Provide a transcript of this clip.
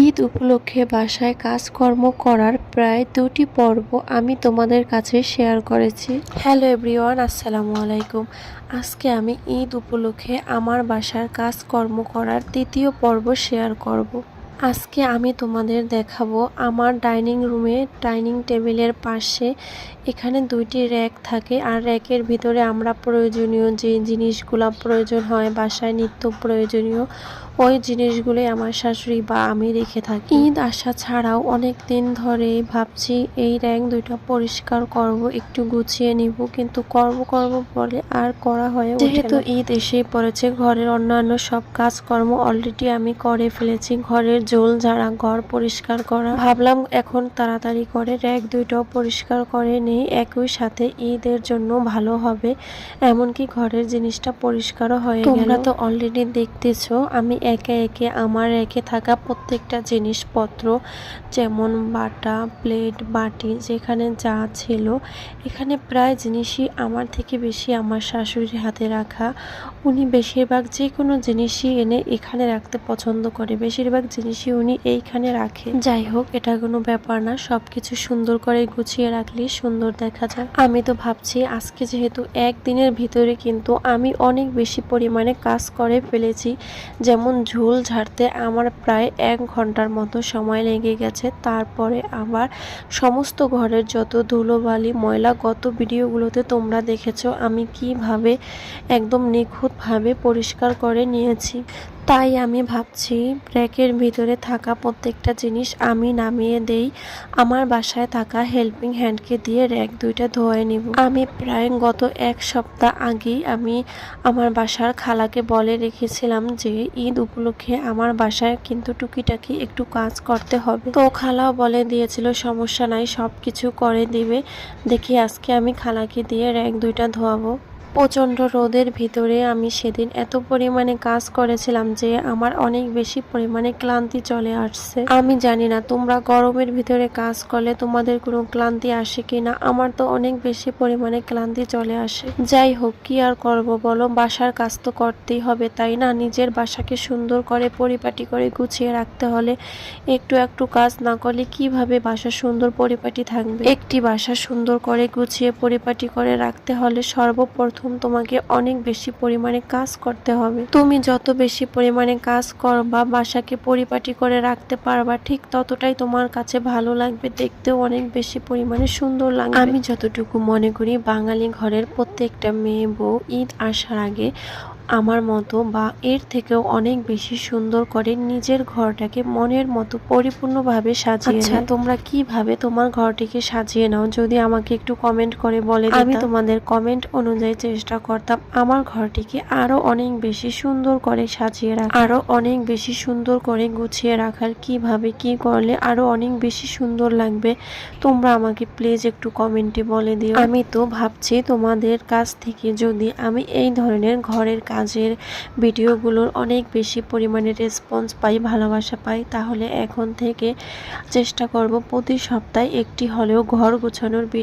ঈদ উপলক্ষে বাসায় কাজকর্ম করার প্রায় দুটি পর্ব আমি তোমাদের কাছে শেয়ার করেছি হ্যালো এভরিওয়ান, আসসালামু আলাইকুম আজকে আমি ঈদ উপলক্ষে আমার বাসার কাজকর্ম করার তৃতীয় পর্ব শেয়ার করব। আজকে আমি তোমাদের দেখাবো আমার ডাইনিং রুমে ডাইনিং টেবিলের পাশে এখানে দুইটি র্যাক থাকে আর র্যাকের ভিতরে আমরা প্রয়োজনীয় যে জিনিসগুলো প্রয়োজন হয়, বাসায় নিত্য প্রয়োজনীয় ওই জিনিসগুলোই আমার শাশুড়ি বা আমি রেখে থাকি। ঈদ আসা ছাড়াও অনেক দিন ধরে ভাবছি এই র্যাঙ্ক দুইটা পরিষ্কার করব, একটু গুছিয়ে নিব, কিন্তু করব করব বলে আর করা হয়ে যেহেতু ঈদ এসে পড়েছে, ঘরের অন্যান্য সব কাজকর্ম অলরেডি আমি করে ফেলেছি, ঘরের জোল ঝাড়া, ঘর পরিষ্কার করা। ভাবলাম এখন তাড়াতাড়ি করে র্যাক দুইটাও পরিষ্কার করে নেই, একই সাথে ঈদের জন্য ভালো হবে, এমনকি ঘরের জিনিসটা পরিষ্কারও হয়ে তোমরা তো অলরেডি দেখতেছো, আমি একে একে আমার রেখে থাকা প্রত্যেকটা জিনিসপত্র, যেমন বাটা, প্লেট, বাটি, যেখানে যা ছিল, এখানে প্রায় জিনিসই আমার থেকে বেশি আমার শাশুড়ির হাতে রাখা। উনি বেশিরভাগ যে কোনো জিনিসই এনে এখানে রাখতে পছন্দ করে, বেশিরভাগ জিনিসই উনি এইখানে রাখে। যাই হোক, এটা কোনো ব্যাপার না। সব কিছু সুন্দর করে গুছিয়ে রাখলে সুন্দর দেখা যায়। আমি তো ভাবছি, আজকে যেহেতু একদিনের ভিতরে কিন্তু আমি অনেক বেশি পরিমাণে কাজ করে ফেলেছি। যেমন ঝোল ঝাড়তে আমার প্রায় এক ঘণ্টার মতো সময় লেগে গেছে। তারপরে আবার সমস্ত ঘরের যত ধুলোবালি, ময়লা, গত ভিডিওগুলোতে তোমরা দেখেছ, আমি কীভাবে একদম নিখুঁতভাবে পরিষ্কার করে নিয়েছি। তাই আমি ভাবছি, র্যাকের ভিতরে থাকা প্রত্যেকটা জিনিস আমি নামিয়ে দেই। আমার বাসায় থাকা হেল্পিং হ্যান্ডকে দিয়ে র্যাক দুইটা ধোয়ে নিব। আমি প্রায় গত এক সপ্তাহ আগেই আমি আমার বাসার খালাকে বলে রেখেছিলাম যে, ঈদ উপলক্ষে আমার বাসায় কিন্তু টুকিটাকি একটু কাজ করতে হবে। তো খালাও বলে দিয়েছিল, সমস্যা নাই সব কিছু করে দিবে। দেখি আজকে আমি খালাকে দিয়ে র্যাক দুইটা ধোয়াবো। প্রচণ্ড রোদের ভিতরে আমি সেদিন এত পরিমাণে কাজ করেছিলাম যে আমার অনেক বেশি পরিমাণে ক্লান্তি চলে আসছে। আমি জানি না তোমরা গরমের ভিতরে কাজ করলে তোমাদের কোনো ক্লান্তি আসে কি না আমার তো অনেক বেশি পরিমাণে ক্লান্তি চলে আসে। যাই হোক, কি আর করব বলো? বাসার কাজ তো করতেই হবে, তাই না? নিজের বাসাকে সুন্দর করে পরিপাটি করে গুছিয়ে রাখতে হলে একটু একটু কাজ না করলে কীভাবে বাসা সুন্দর পরিপাটি থাকবে? একটি বাসা সুন্দর করে গুছিয়ে পরিপাটি করে রাখতে হলে সর্বপ্রথম প্রথম তোমাকে অনেক বেশি পরিমাণে কাজ করতে হবে। তুমি যত বেশি পরিমাণে কাজ করবা, বাসাকে পরিপাটি করে রাখতে পারবা, ঠিক ততটাই তোমার কাছে ভালো লাগবে, দেখতেও অনেক বেশি পরিমাণে সুন্দর লাগবে। আমি যতটুকু মনে করি, বাঙালি ঘরের প্রত্যেকটা মেয়ে বউ ঈদ আসার আগে আমার মতো বা এর থেকেও অনেক বেশি সুন্দর করে নিজের ঘরটাকে মনের মতো পরিপূর্ণভাবে সাজিয়ে আচ্ছা তোমরা কীভাবে তোমার ঘরটিকে সাজিয়ে নাও? যদি আমাকে একটু কমেন্ট করে বলে আমি তোমাদের কমেন্ট অনুযায়ী চেষ্টা করতাম আমার ঘরটিকে আরও অনেক বেশি সুন্দর করে সাজিয়ে রাখা আরও অনেক বেশি সুন্দর করে গুছিয়ে রাখার। কীভাবে কি করলে আরও অনেক বেশি সুন্দর লাগবে? তোমরা আমাকে প্লিজ একটু কমেন্টে বলে দিও। আমি তো ভাবছি তোমাদের কাছ থেকে যদি আমি এই ধরনের ঘরের কাজের ভিডিওগুলোর অনেক বেশি পরিমাণে রেসপন্স পাই, ভালোবাসা পাই, তাহলে এখন থেকে চেষ্টা করব প্রতি সপ্তাহে একটি হলেও ঘর গোছানোর ভিডিও